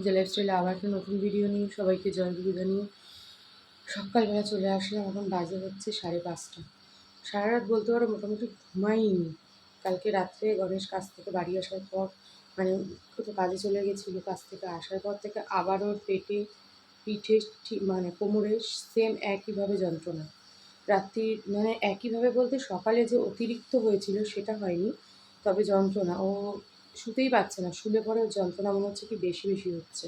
পূজা লাইফস্টাইলে আবার একটা নতুন ভিডিও নিয়ে, সবাইকে জয় গুরু জানিয়ে সকালবেলা চলে আসলাম, এখন বাজে হচ্ছে সাড়ে পাঁচটা। সারা রাত বলতে পারো মোটামুটি ঘুমাইনি। কালকে রাত্রে গণেশ কাজ থেকে বাড়ি আসার পর মানে কোথাও কাজে চলে গেছিল কাজ থেকে আসার পর থেকে আবার ওর পেটে, পিঠে মানে কোমরে সেম একইভাবে যন্ত্রণা। রাত্রি মানে একইভাবে বলতে সকালে যে অতিরিক্ত হয়েছিল সেটা হয়নি, তবে যন্ত্রণা। ও শুতেই পারছে না। শুলে পরে যন্ত্রণা মনে হচ্ছে কি বেশি বেশি হচ্ছে।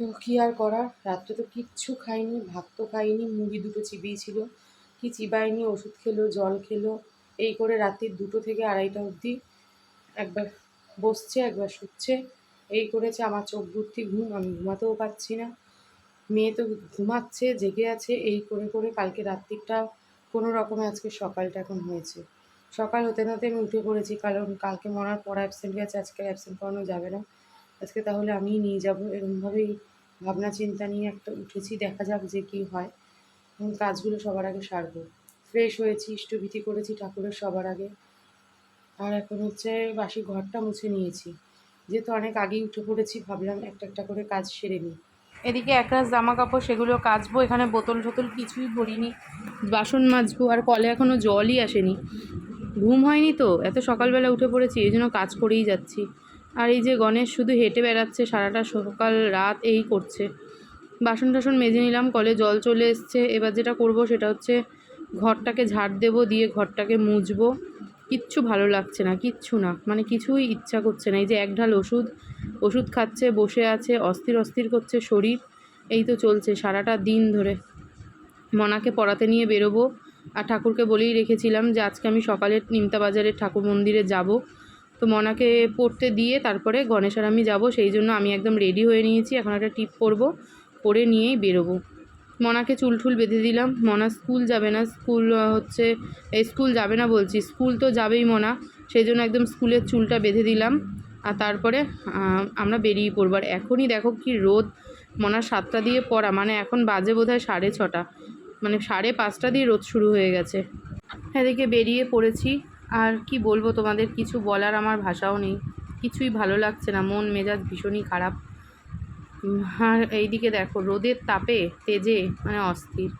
তো কী আর করার? রাত্রে তো কিচ্ছু খাইনি, ভাত তো খাইনি, মুড়ি দুটো চিবিয়েছিল। কি চিবায়নি, ওষুধ খেলো, জল খেলো। এই করে রাত্রির দুটো থেকে আড়াইটা অবধি একবার বসছে, একবার শুচ্ছে। এই করেছে আমার চোখ ভর্তি ঘুম, আমি ঘুমাতেও পারছি না। মেয়ে তো ঘুমাচ্ছে, জেগে আছে। এই করে করে কালকে রাত্রিটা কোনো রকমে আজকে সকালটা এখন হয়েছে। সকাল হতে হতে আমি উঠে পড়েছি, কারণ কালকে মনার পড়া অ্যাবসেন্ট গেছে আজকে অ্যাবসেন্ট করানো যাবে না। আজকে তাহলে আমিই নিয়ে যাব। এরকমভাবেই ভাবনা, চিন্তা নিয়ে একটা উঠেছি, দেখা যাক যে কী হয়। এখন কাজগুলো সবার আগে সারবো। ফ্রেশ হয়েছি, ইষ্টভীতি করেছি ঠাকুরের সবার আগে। আর এখন হচ্ছে বাসি ঘরটা মুছে নিয়েছি। যেহেতু অনেক আগেই উঠে পড়েছি, ভাবলাম একটা একটা করে কাজ সেরে নিই। এদিকে একরাশ জামা কাপড় সেগুলো কাচবো, এখানে বোতল টোতল কিছুই ভরিনি। বাসন মাজবো, আর কলে এখনও জলই আসেনি। ঘুম হয়নি তো? এত সকালবেলা উঠে পড়েছি, এই জন্য কাজ করেই যাচ্ছি। আর এই যে গণেশ শুধু হেঁটে বেড়াচ্ছে, সারাটা সকাল রাত এই করছে। বাসন টাসন মেজে নিলাম, কলে জল চলে এসছে। এবার যেটা করব সেটা হচ্ছে ঘরটাকে ঝাড় দেবো, দিয়ে ঘরটাকে মুছবো। কিচ্ছু ভালো লাগছে না, কিচ্ছু না। মানে কিছুই ইচ্ছা করছে না। এই যে এক ঢাল ওষুধ ওষুধ খাচ্ছে, বসে আছে, অস্থির অস্থির করছে শরীর। এই তো চলছে সারাটা দিন ধরে। মনাকে পড়াতে নিয়ে বেরোবো। আর ঠাকুরকে বলেই রেখেছিলাম যে আজকে আমি সকালে নিমতা বাজারের ঠাকুর মন্দিরে যাব। তো মনাকে পড়তে দিয়ে তারপরে গণেশ আর আমি যাব, সেই জন্য আমি একদম রেডি হয়ে নিয়েছি। এখন একটা টিপ পরবো, পরে নিয়েই বেরোবো। মনাকে চুল টুল বেঁধে দিলাম। মনা স্কুল যাবে না, স্কুল হচ্ছে স্কুল যাবে না বলছি, স্কুল তো যাবেই মনা। সেই জন্য একদম স্কুলের চুলটা বেঁধে দিলাম। আর তারপরে আমরা বেরিয়ে পড়ব। আর এখনই দেখো কি রোদ। মনার সাতটা দিয়ে পড়া মানে এখন বাজে বোধ হয় সাড়ে ছটা। মানে সাড়ে পাঁচটা দিয়ে রোদ শুরু হয়ে গেছে। এদিকে বেরিয়ে পড়েছি। আর কি বলব তোমাদের, কিছু বলার আমার ভাষাও নেই। কিছুই ভালো লাগছে না, মন মেজাজ ভীষণই খারাপ। আর এইদিকে দেখো, রোদের তাপে তেজে মানে অস্থির।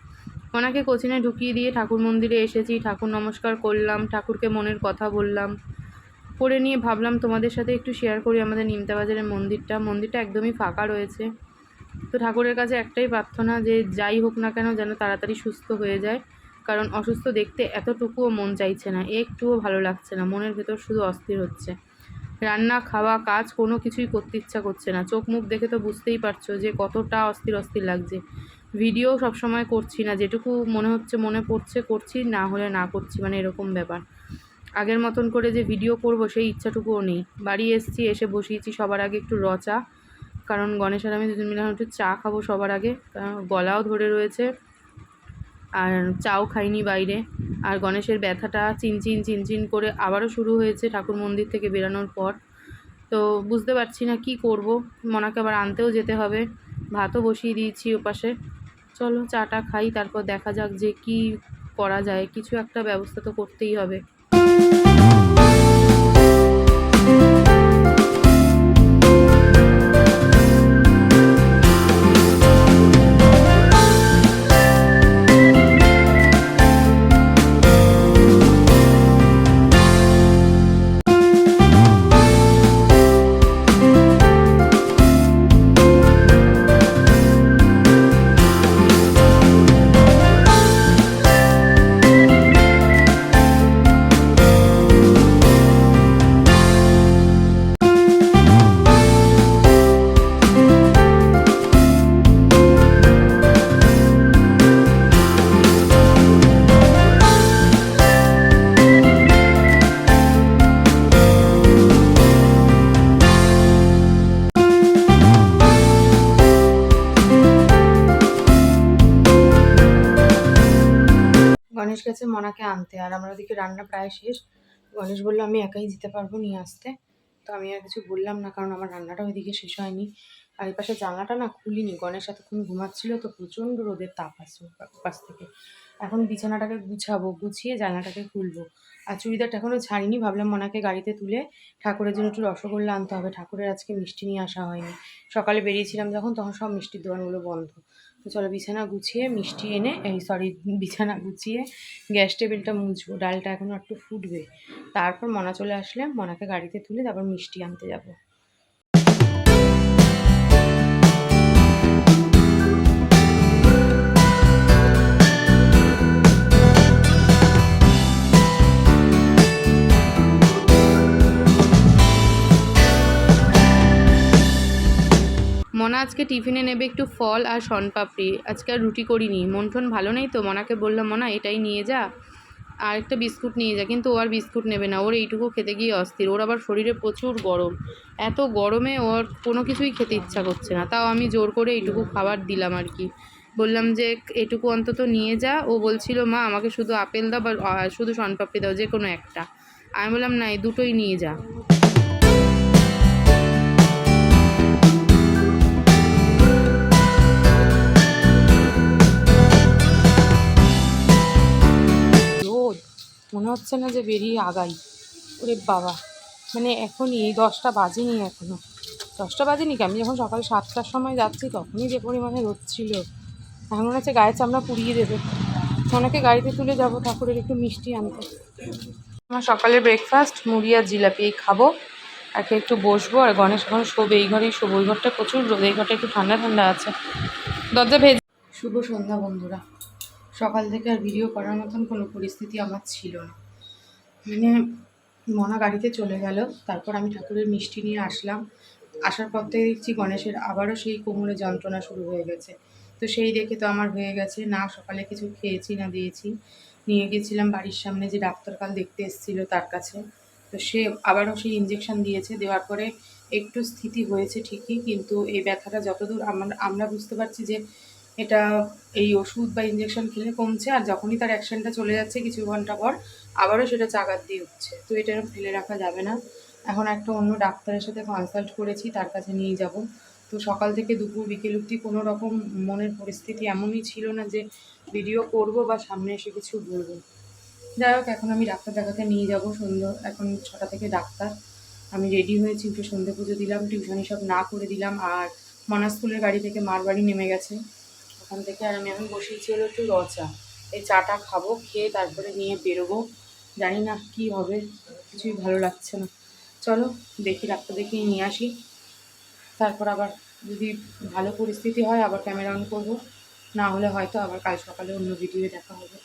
ওনাকে কোচিনে ঢুকিয়ে দিয়ে ঠাকুর মন্দিরে এসেছি। ঠাকুর নমস্কার করলাম, ঠাকুরকে মনের কথা বললাম। করে নিয়ে ভাবলাম তোমাদের সাথে একটু শেয়ার করি আমাদের নিমতা বাজারের মন্দিরটা। মন্দিরটা একদমই ফাঁকা রয়েছে। তো ঠাকুরের কাছে একটাই প্রার্থনা যে যাই হোক না কেন যেন তাড়াতাড়ি সুস্থ হয়ে যায়। কারণ অসুস্থ দেখতে এতটুকুও মন চাইছে না একটুও ভালো লাগছে না, মনের ভেতর শুধু অস্থির হচ্ছে। রান্না, খাওয়া, কাজ কোনো কিছুই করতে ইচ্ছা করছে না। চোখ মুখ দেখে তো বুঝতেই পারছ যে কতটা অস্থির অস্থির লাগছে। ভিডিও সবসময় করছি না, যেটুকু মনে হচ্ছে মনে পড়ছে করছি, না হলে না করছি মানে এরকম ব্যাপার। আগের মতন করে যে ভিডিও করব সেই ইচ্ছাটুকুও নেই। বাড়ি এসছি, এসে বসিয়েছি, সবার আগে একটু রচা কারণ গণেশ আর আমি দুজন মিলে একটু চা খাব সবার আগে। গলাও ধরে রয়েছে। আর চাও খাইনি বাইরে। আর গণেশের ব্যথাটা চিনচিন চিনচিন করে আবারও শুরু হয়েছে ঠাকুর মন্দির থেকে বেরানোর পর। তো বুঝতে পারছি না কি করব। মনাকে আবার আনতেও যেতে হবে। ভাতও বসিয়ে দিয়েছি ওপাশে। চলো চাটা খাই, তারপর দেখা যাক যে কি করা যায়। কিছু একটা ব্যবস্থা তো করতেই হবে। গণেশ গেছে মনাকে আনতে, আর আমরা ওদিকে রান্না প্রায় শেষ। গণেশ বলল, আমি একাই যেতে পারব নিয়ে আসতে। তো আমি আর কিছু বললাম না, কারণ আমার রান্নাটা ওইদিকে শেষ হয়নি। আর এই পাশে জানলাটা না খুলিনি, গণেশ এতক্ষণ ঘুমাচ্ছিল তো প্রচণ্ড রোদের তাপ আসছে পাশ থেকে। এখন বিছানাটাকে গুছাবো, গুছিয়ে জানলাটাকে খুলবো। আর চুড়িদারটা এখনও ছাড়িনি, ভাবলাম মনাকে গাড়িতে তুলে ঠাকুরের জন্য একটু রসগোল্লা আনতে হবে। ঠাকুরের আজকে মিষ্টি নিয়ে আসা হয়নি। সকালে বেরিয়েছিলাম যখন, তখন সব মিষ্টির দোকানগুলো বন্ধ। চলো বিছানা গুছিয়ে, মিষ্টি এনে, এই সরি বিছানা গুছিয়ে গ্যাস টেবিলটা মুছবো। ডালটা এখনও একটু ফুটবে। তারপর মনা চলে আসলে মনাকে গাড়িতে তুলে তারপর মিষ্টি আনতে যাব। আজকে টিফিনে নেবে একটু ফল আর শনপাপড়ি। আজকে আর রুটি করিনি। মন টন ভালো নেই তো? মনাকে বললাম, মনা, এটাই নিয়ে যা আর একটা বিস্কুট নিয়ে যা। কিন্তু ও আর বিস্কুট নেবে না। ওর এইটুকু খেতে গিয়ে অস্থির। ওর আবার শরীরে প্রচুর গরম। এত গরমে ওর কোনো কিছুই খেতে ইচ্ছা করছে না। তাও আমি জোর করে এইটুকু খাবার দিলাম আর কি। বললাম যে, এটুকু অন্তত নিয়ে যা। ও বলছিল, মা, আমাকে শুধু আপেল দাও বা শুধু শনপাপড়ি দাও, যে কোনো একটা। আমি বললাম, না, এই দুটোই নিয়ে যা। মনে হচ্ছে না যে বেরিয়ে আগাই। ওরে বাবা। মানে এখনই, এই দশটা বাজেনি এখনও দশটা বাজেনি কি? আমি যখন সকাল সাতটার সময় যাচ্ছি, তখনই যে পরিমাণে রোদ ছিল। এখন মনে হচ্ছে গায়ে চামড়া পুড়িয়ে দেবে। ওনাকে গাড়িতে তুলে যাব, ঠাকুরের একটু মিষ্টি আনতে। আমার সকালের ব্রেকফাস্ট মুড়ি আর জিলাপি। এই খাব আর একটু বসবো, আর গণেশ এখন শোবে। এই ঘরেই শোবো। ওই ঘরটা প্রচুর রোদ, এই ঘরটা একটু ঠান্ডা ঠান্ডা আছে। দরজা ভেজ শুভ সন্ধ্যা, বন্ধুরা। সকাল থেকে আর ভিডিও করার মতন কোনো পরিস্থিতি আমার ছিল না। মানে মনা গাড়িতে চলে গেল, তারপর আমি ঠাকুরের মিষ্টি নিয়ে আসলাম। আসার পর থেকে দেখছি গণেশের আবারও সেই কোমরে যন্ত্রণা শুরু হয়ে গেছে। তো সেই দেখে তো আমার হয়ে গেছে, না সকালে কিছু খেয়েছি, না দিয়েছি। নিয়ে গেছিলাম বাড়ির সামনে যে ডাক্তার কাল দেখতে এসেছিল তার কাছে। তো সে আবারও সেই ইঞ্জেকশন দিয়েছে, দেওয়ার পরে একটু স্থিতি হয়েছে ঠিকই, কিন্তু এই ব্যথাটা যতদূর আমরা আমরা বুঝতে পারছি যে এটা এই ওষুধ বা ইঞ্জেকশন খেলে কমছে আর যখনই তার অ্যাকশনটা চলে যাচ্ছে কিছু ঘণ্টা পর, আবারও সেটা চাকাত দিয়ে উঠছে। তো এটা ফেলে রাখা যাবে না। এখন একটা অন্য ডাক্তারের সাথে কনসাল্ট করেছি, তার কাছে নিয়ে যাব। তো সকাল থেকে দুপুর, বিকেল অবধি কোনো রকম মনের পরিস্থিতি এমনই ছিল না যে ভিডিও করব বা সামনে এসে কিছু বলব। যাই হোক, এখন আমি ডাক্তার দেখাতে নিয়ে যাব। সন্ধ্যা, এখন ছটা থেকে ডাক্তার। আমি রেডি হয়েছি, উঠে সন্ধে পুজো দিলাম টিউশনি সব না করে দিলাম। আর মনা স্কুলের গাড়ি থেকে মার বাড়ি নেমে গেছে। ওখান থেকে আর আমি এখন বসেছি হলো একটু রচা। এই চাটা খাব, খেয়ে তারপরে নিয়ে বেরোবো। জানি না কি হবে, কিছুই ভালো লাগছে না। চলো, দেখি, ডাক্তার দেখিয়ে নিয়ে আসি। তারপর আবার যদি ভালো পরিস্থিতি হয়, আবার ক্যামেরা অন করব। না হলে হয়তো আবার কাল সকালে অন্য ভিডিও দেখা হবে।